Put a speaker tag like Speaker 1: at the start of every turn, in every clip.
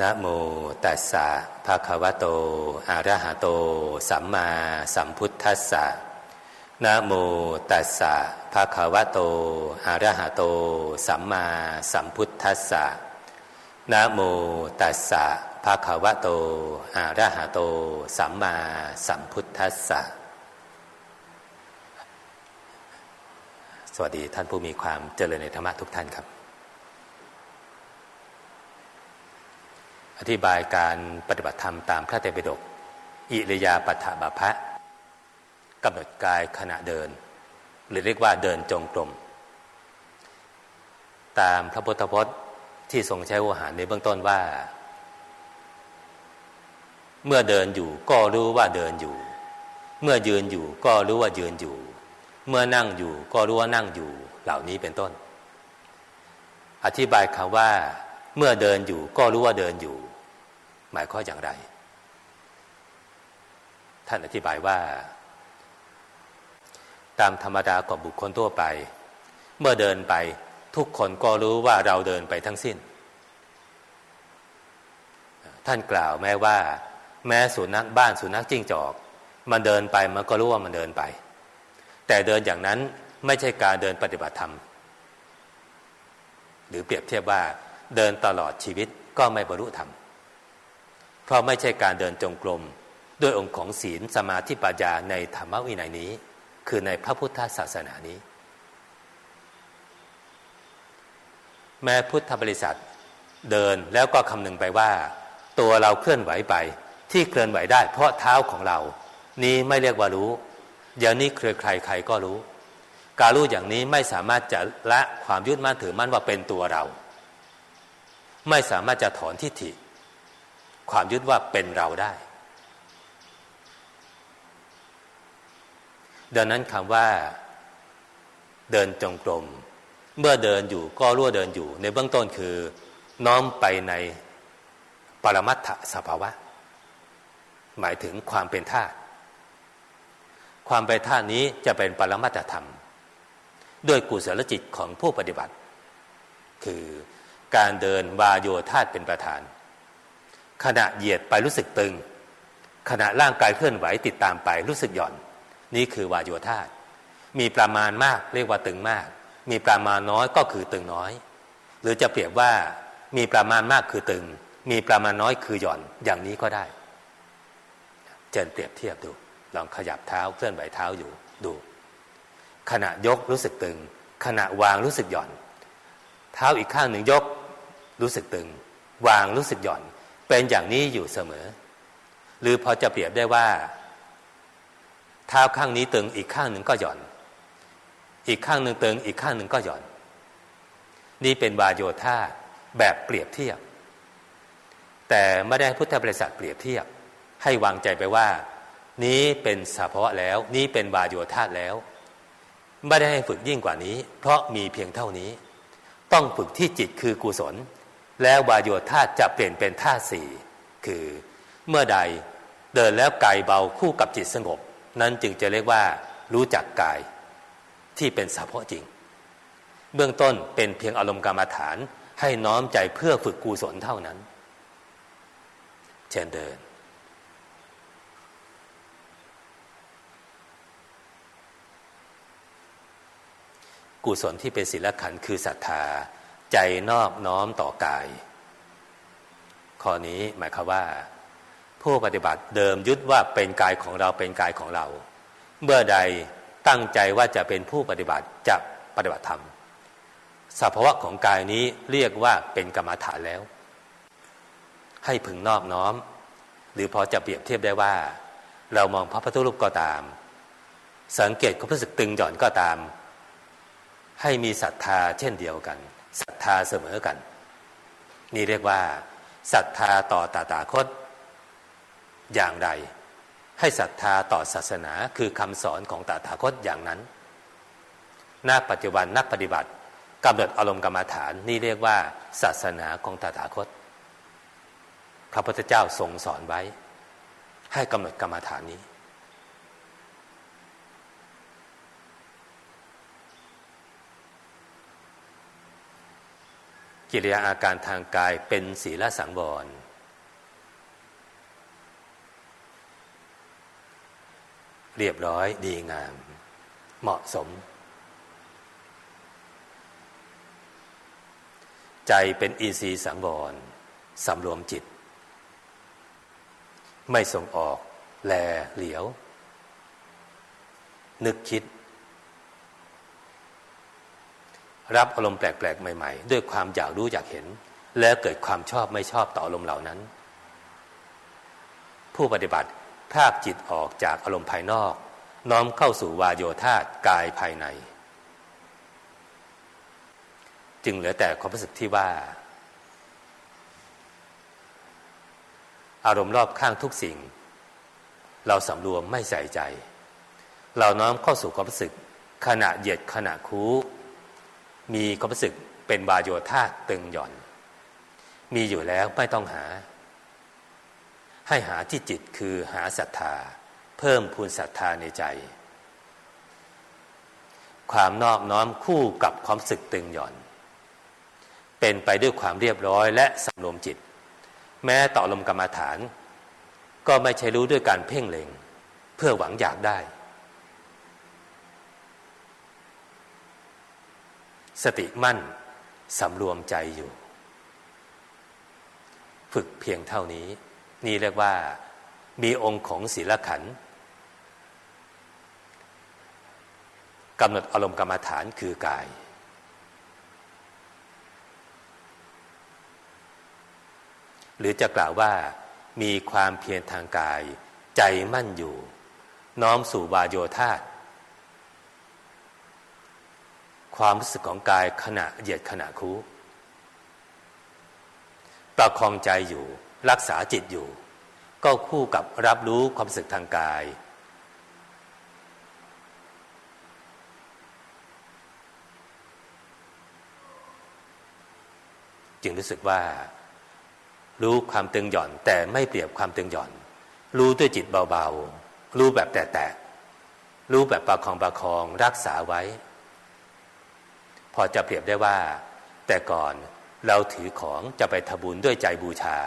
Speaker 1: นะโมตัสสะภะคะวะโต อะระหะโต สัมมาสัมพุทธัสสะนะโมตัสสะภะคะวะโต อะระหะโต สัมมาสัมพุทธัสสะนะโมตัสสะภะคะวะโต อะระหะโต สัมมาสัมพุทธัสสะ สวัสดีท่านผู้มีความเจริญในธรรมะทุกท่านครับ อธิบายการปฏิบัติธรรมตามพระเตปิฎกอิริยาปัฏฐบาพะกำหนดกายขณะเดิน หรือเรียกว่าเดินจงกรม ตามพระพุทธพจน์ที่ทรงใช้วหารในเบื้องต้นว่า เมื่อเดินอยู่ก็รู้ว่าเดินอยู่ เมื่อยืนอยู่ก็รู้ว่ายืนอยู่ เมื่อนั่งอยู่ก็รู้ว่านั่งอยู่ เหล่านี้เป็นต้น อธิบายคำว่า เมื่อเดินอยู่ก็รู้ว่าเดินอยู่ หมายความอย่างไร ท่านอธิบายว่า ตามธรรมดาของบุคคลทั่วไป เมื่อเดินไปทุกคนก็รู้ว่าเราเดินไปทั้งสิ้น ท่านกล่าวแม้ว่า แม้สุนัขบ้านสุนัขจิ้งจอก มันเดินไปมันก็รู้ว่ามันเดินไป แต่เดินอย่างนั้นไม่ใช่การเดินปฏิบัติธรรม หรือเปรียบเทียบว่าเดินตลอดชีวิตก็ไม่บรรลุธรรม เพราะไม่ใช่การเดินจงกรมด้วยองค์ของศีลสมาธิปัญญาในธรรมวินัยนี้ คือในพระพุทธศาสนานี้ แม้พุทธบริษัทเดินแล้วก็คำนึงไปว่า ตัวเราเคลื่อนไหวไปที่เคลื่อนไหวได้ เพราะเท้าของเรา นี้ไม่เรียกว่ารู้อย่างนี้เครือใครใครก็รู้ การรู้อย่างนี้ไม่สามารถจะละความยึดมั่นถือมั่นว่าเป็นตัวเรา ไม่สามารถจะถอนทิฏฐิ ความยึดว่าเป็นเราได้ ดังนั้นคำว่า เดินจงกรม เมื่อเดินอยู่ก็รู้ว่าเดินอยู่ ในเบื้องต้นคือน้อมไปในปรมัตถสภาวะ หมายถึงความเป็นธาตุความเป็นธาตุนี้จะเป็นปรมัตถธรรม ด้วยกุศลจิตของผู้ปฏิบัติ คือการเดินวาโยธาตุเป็นประธาน ขณะเหยียดไปรู้สึกตึง ขณะร่างกายเคลื่อนไหวติดตามไปรู้สึกหย่อน นี่คือวาโยธาตุมีประมาณมากเรียกว่าตึงมาก มีประมาณน้อยก็คือตึงน้อย หรือจะเปรียบว่ามีประมาณมากคือตึง มีประมาณน้อยคือหย่อนอย่างนี้ก็ได้ เจนเปรียบเทียบดู ลองขยับเท้าเคลื่อนไหวเท้าอยู่ดู ขณะยกรู้สึกตึง ขณะวางรู้สึกหย่อน เท้าอีกข้างหนึ่งยกรู้สึกตึง วางรู้สึกหย่อน เป็นอย่างนี้อยู่เสมอ หรือพอจะเปรียบได้ว่า เท้าข้างนี้ตึงอีกข้างหนึ่งก็หย่อน อีกข้างหนึ่งตึงอีกข้างหนึ่งก็หย่อน นี่เป็นวาโยธาแบบเปรียบเทียบ แต่ไม่ได้พุทธบริษัทเปรียบเทียบ ให้วางใจไปว่า นี้เป็นสภาวะแล้ว นี้เป็นวาโยธาแล้วไม่ได้ให้ฝึกยิ่งกว่านี้ เพราะมีเพียงเท่านี้ ต้องฝึกที่จิตคือกุศล แล้ววาโยธาจะเปลี่ยนเป็นธาตุสี่คือเมื่อใดเดินแล้วกายเบาคู่กับจิตสงบ นั้นจึงจะเรียกว่ารู้จักกายที่เป็นสภาวะจริง เบื้องต้นเป็นเพียงอารมณ์กรรมฐานให้น้อมใจเพื่อฝึกกุศลเท่านั้น เช่นเดินกุศลที่เป็นศีลขันธ์คือศรัทธา ใจนอบน้อมต่อกาย ข้อนี้หมายความว่า ผู้ปฏิบัติเดิมยึดว่าเป็นกายของเราเป็นกายของเรา เมื่อใดตั้งใจว่าจะเป็นผู้ปฏิบัติจะปฏิบัติธรรมสภาวะของกายนี้เรียกว่าเป็นกรรมฐานแล้ว ให้พึงนอบน้อม หรือพอจะเปรียบเทียบได้ว่า เรามองพระพุทธรูปก็ตาม สังเกตความรู้สึกตึงหย่อนก็ตาม ให้มีศรัทธาเช่นเดียวกัน ศรัทธาเสมอกัน นี่เรียกว่าศรัทธาต่อตาตาคต อย่างไรให้ศรัทธาต่อศาสนาคือคำสอนของตถาคตอย่างนั้นณปัจจุบันนักปฏิบัติกำหนดอารมณ์กรรมฐาน นี่เรียกว่า ศาสนาของตถาคต พระพุทธเจ้าทรงสอนไว้ ให้กำหนดกรรมฐานนี้ กิริยาอาการทางกายเป็นศีลสังวรเรียบร้อยดีงาม เหมาะสม ใจเป็นอีซีสังวรสำรวมจิต ไม่ส่งออก แลเหลียว นึกคิด รับอารมณ์แปลกๆ ใหม่ๆ ด้วยความอยากรู้อยากเห็น แล้วเกิดความชอบไม่ชอบต่ออารมณ์เหล่านั้น ผู้ปฏิบัติภาพจิตออกจากอารมณ์ภายนอก น้อมเข้าสู่วาโยธาตกายภายใน จึงเหลือแต่ความรู้สึกที่ว่า อารมณ์รอบข้างทุกสิ่ง เราสำรวมไม่ใส่ใจ เราน้อมเข้าสู่ความรู้สึกขณะเหยียดขณะคู มีความรู้สึกเป็นบาโยธาตึงหย่อน มีอยู่แล้วไม่ต้องหา ให้หาที่จิตคือหาศรัทธา เพิ่มพูนศรัทธาในใจ ความนอบน้อมคู่กับความสึกตึงหย่อน เป็นไปด้วยความเรียบร้อยและสำรวมจิต แม้ต่อลมกรรมฐาน ก็ไม่ใช่รู้ด้วยการเพ่งเล็ง เพื่อหวังอยากได้ สติมั่นสำรวมใจอยู่ ฝึกเพียงเท่านี้ นี่เรียกว่ามีองค์ของศีลขันกำหนดอารมณ์กรรมฐานคือกาย หรือจะกล่าวว่ามีความเพียรทางกาย ใจมั่นอยู่ น้อมสู่วาโยธาต ความรู้สึกของกายขณะเหยียดขณะคูประคองใจอยู่ รักษาจิตอยู่ ก็คู่กับรับรู้ความรู้สึกทางกาย จึงรู้สึกว่า รู้ความตึงหย่อน แต่ไม่เปรียบความตึงหย่อน รู้ด้วยจิตเบาๆ รู้แบบแต่แต่รู้แบบประคองประคองรักษาไว้ พอจะเปรียบได้ว่า แต่ก่อนเราถือของจะไปทบุญด้วยใจบูชา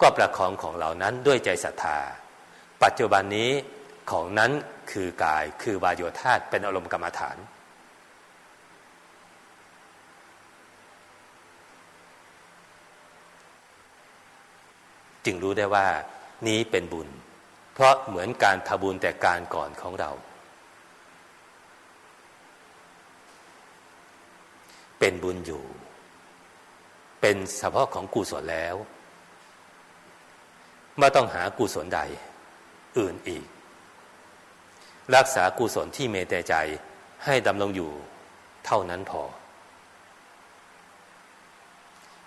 Speaker 1: ก็ประคองของเหล่านั้นด้วยใจศรัทธา ปัจจุบันนี้ของนั้นคือกายคือวายโยธาตเป็นอารมณ์กรรมฐาน จึงรู้ได้ว่านี้เป็นบุญ เพราะเหมือนการทบุญแต่การก่อนของเรา เป็นบุญอยู่ เป็นเฉพาะของกุศลแล้วไม่ต้องหากุศลใด อื่นอีก รักษากุศลที่เมตใจให้ดำรงอยู่เท่านั้นพอ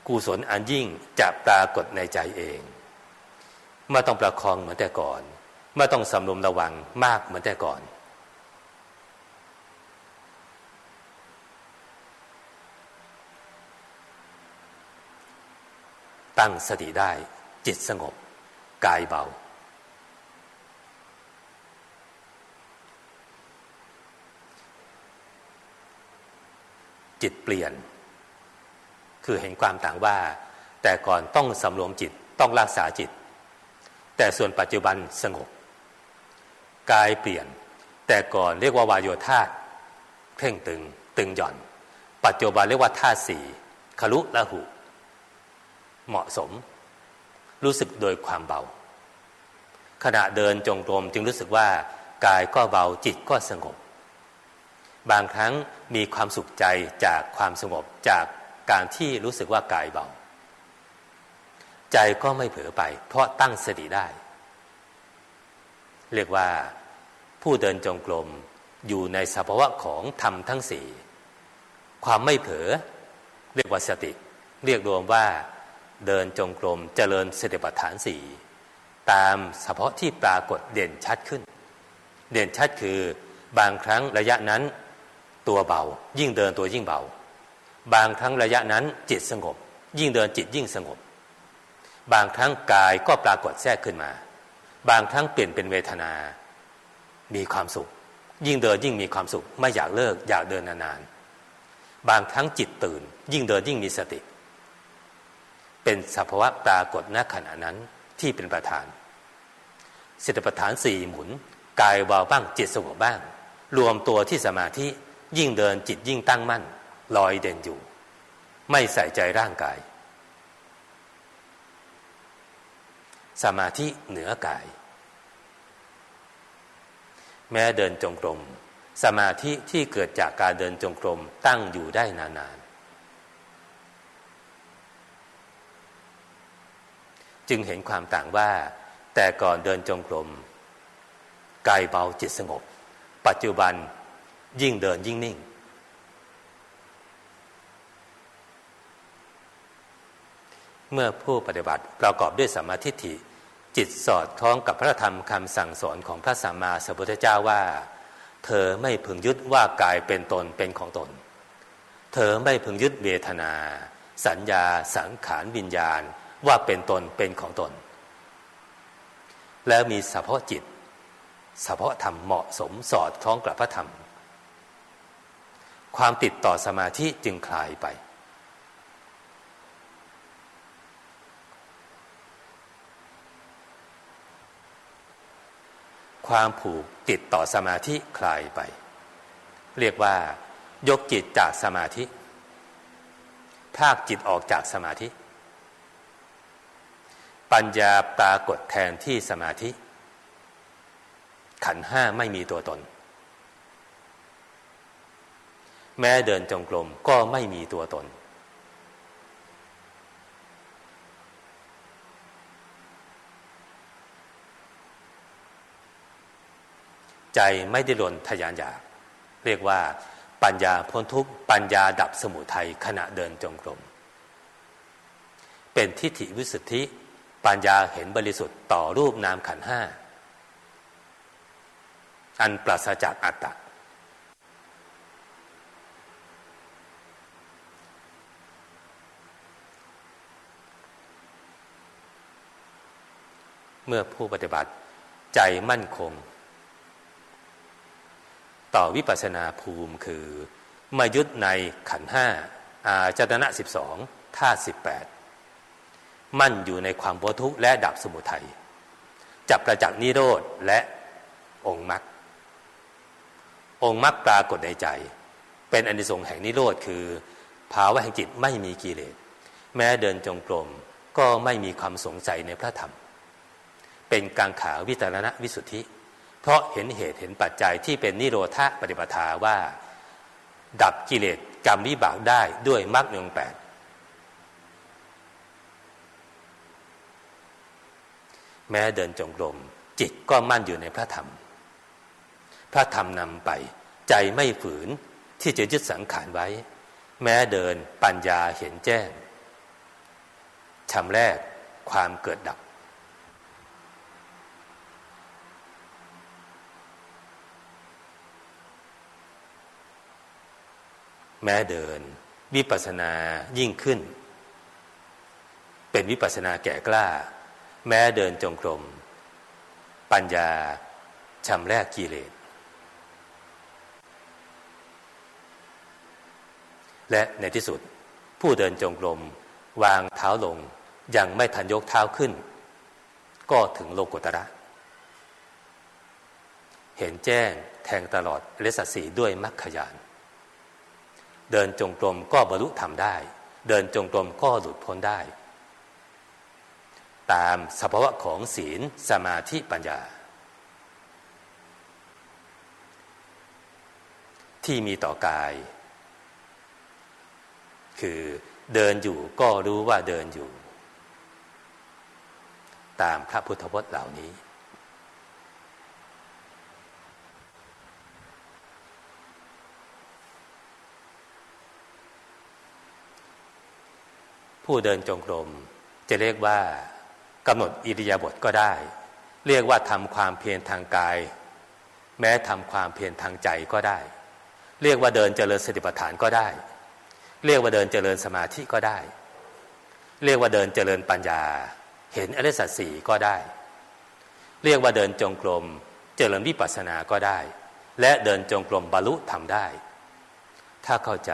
Speaker 1: กุศลอันยิ่งจะปรากฏในใจเองไม่ต้องประคองเหมือนแต่ก่อนไม่ต้องสำรวมระวังมากเหมือนแต่ก่อน ตั้งสติได้ จิตสงบ กายเบา จิตเปลี่ยน คือเห็นความต่างว่า แต่ก่อนต้องสำรวมจิตต้องรักษาจิต แต่ส่วนปัจจุบันสงบ กายเปลี่ยน แต่ก่อนเรียกว่าวายโยธาเพ่งตึง ตึงหย่อน ปัจจุบันเรียกว่าธาตุสี่คลุละหุ เหมาะสม รู้สึกโดยความเบา ขณะเดินจงกรมจึงรู้สึกว่ากายก็เบาจิตก็สงบ บางครั้งมีความสุขใจจากความสงบจากการที่รู้สึกว่ากายเบา ใจก็ไม่เผลอไป เพราะตั้งสติได้ เรียกว่าผู้เดินจงกรมอยู่ในสภาวะของธรรมทั้งสี่ความไม่เผลอเรียกว่าสติ เรียกรวมว่า เดินจงกรมเจริญสติปัฏฐานสี่ตามเฉพาะที่ปรากฏเด่นชัดขึ้น เด่นชัดคือบางครั้งระยะนั้นตัวเบา ยิ่งเดินตัวยิ่งเบา บางครั้งระยะนั้นจิตสงบ ยิ่งเดินจิตยิ่งสงบ บางครั้งกายก็ปรากฏแทรกขึ้นมา บางครั้งเปลี่ยนเป็นเวทนา มีความสุข ยิ่งเดินยิ่งมีความสุข ไม่อยากเลิกอยากเดินนานๆบางครั้งจิตตื่น ยิ่งเดินยิ่งมีสติ เป็นสภาวะปรากฏณขณะนั้นที่เป็นประธานสติปัฏฐานสี่หมุน กายเบาบ้างจิตสงบบ้าง รวมตัวที่สมาธิยิ่งเดินจิตยิ่งตั้งมั่น ลอยเด่นอยู่ ไม่ใส่ใจร่างกาย สมาธิเหนือกาย แม้เดินจงกรม สมาธิที่เกิดจากการเดินจงกรมตั้งอยู่ได้นาน จึงเห็นความต่างว่า แต่ก่อนเดินจงกรมกายเบาจิตสงบ ปัจจุบันยิ่งเดินยิ่งนิ่ง เมื่อผู้ปฏิบัติประกอบด้วยสัมมาทิฏฐิ จิตสอดคล้องกับพระธรรมคำสั่งสอนของพระสัมมาสัมพุทธเจ้าว่า เธอไม่พึงยึดว่ากายเป็นตนเป็นของตน เธอไม่พึงยึดเวทนา สัญญาสังขารวิญญาณ ว่าเป็นตนเป็นของตน แล้วมีสภาพจิตสภาพธรรมเหมาะสมสอดคล้องกับพระธรรม ความติดต่อสมาธิจึงคลายไป ความผูกติดต่อสมาธิคลายไป เรียกว่ายกจิตจากสมาธิพากจิตออกจากสมาธิ ปัญญาปรากฏแทนที่สมาธิ ขันห้าไม่มีตัวตน แม้เดินจงกรมก็ไม่มีตัวตน ใจไม่ได้หล่นทยานอยาก เรียกว่าปัญญาพ้นทุกปัญญาดับสมุทัยขณะเดินจงกรม เป็นทิฏฐิวิสุทธิ ปัญญาเห็นบริสุทธิ์ต่อรูปนามขันห้า อันปราศจากอัตตะเมื่อผู้ปฏิบัติใจมั่นคง ต่อวิปัสนาภูมิคือ มายึดในขันห้าอาจตนะสิบสองธาสิบแปด มั่นอยู่ในความพ้ทุกข์และดับสมุทัยจับประจักษ์นิโรธและองค์มรรคองค์มรรคปรากฏในใจ เป็นอนิสงส์แห่งนิโรธคือ ภาวะแห่งจิตไม่มีกิเลสแม้เดินจงกรมก็ไม่มีความสงสัยในพระธรรม เป็นกลางขาวิตรณะวิสุทธิ เพราะเห็นเหตุเห็นปัจจัยที่เป็นนิโรธาปฏิปทาว่า ดับกิเลสกรรมวิบากได้ด้วยมรรคองแปด แม้เดินจงกรมจิตก็มั่นอยู่ในพระธรรม พระธรรมนำไป ใจไม่ฝืนที่จะยึดสังขารไว้ แม้เดินปัญญาเห็นแจ้งชำแรกความเกิดดับ แม้เดิน วิปัสนายิ่งขึ้น เป็นวิปัสนาแก่กล้า แม้เดินจงกรม ปัญญาชำแรกกิเลส และในที่สุดผู้เดินจงกรม วางเท้าลงยังไม่ทันยกเท้าขึ้น ก็ถึงโลกุตระ เห็นแจ้งแทงตลอดเลสสีด้วยมรรคยาน เดินจงกรมก็บรรลุธรรมได้ เดินจงกรมก็หลุดพ้นได้ ตามสภาวะของศีลสมาธิปัญญา ที่มีต่อกาย คือเดินอยู่ก็รู้ว่าเดินอยู่ ตามพระพุทธพจน์เหล่านี้ ผู้เดินจงกรมจะเรียกว่า กำหนดอิริยาบถก็ได้ เรียกว่าทำความเพียรทางกาย แม้ทำความเพียรทางใจก็ได้ เรียกว่าเดินเจริญสติปัฏฐานก็ได้ เรียกว่าเดินเจริญสมาธิก็ได้ เรียกว่าเดินเจริญปัญญา เห็นอริสัตสีก็ได้ เรียกว่าเดินจงกรมเจริญวิปัสสนาก็ได้ และเดินจงกรมบรรลุทำได้ ถ้าเข้าใจ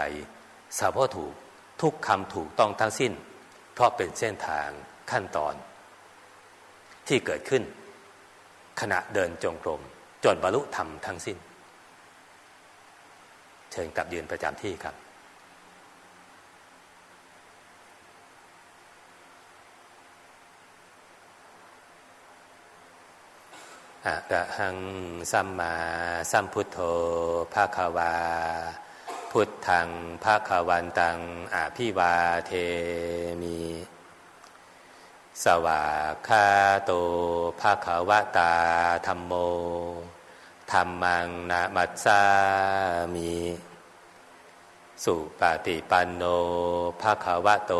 Speaker 1: สาวพอถูกทุกคำถูกต้องทั้งสิ้น เพราะเป็นเส้นทางขั้นตอน ที่เกิดขึ้น ขณะเดินจงกรมจนบรรลุธรรมทั้งสิ้น เชิญกลับยืนประจำที่ครับอะระหังสัมมาสัมพุทโธภาควา พุทธังภาควันตังอภิวาเทมิ สวาคาโตภาควตาธรรมโมธรรมังนามัสสามิ สุปฏิปันโนภาควโต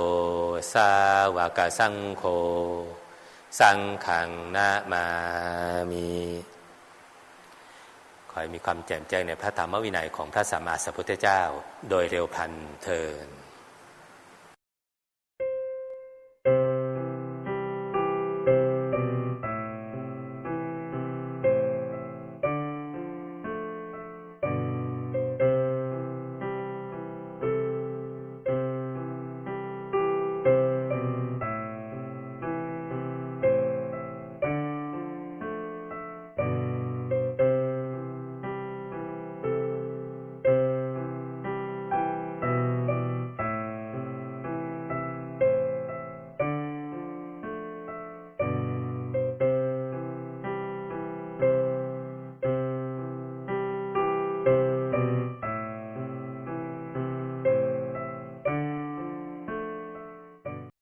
Speaker 1: สาวกสังโฆ สังขังนามามีคอยมีความแจ่มแจ้งในพระธรรมวินัยของพระสัมมาสัมพุทธเจ้า โดยเร็วพันเทิน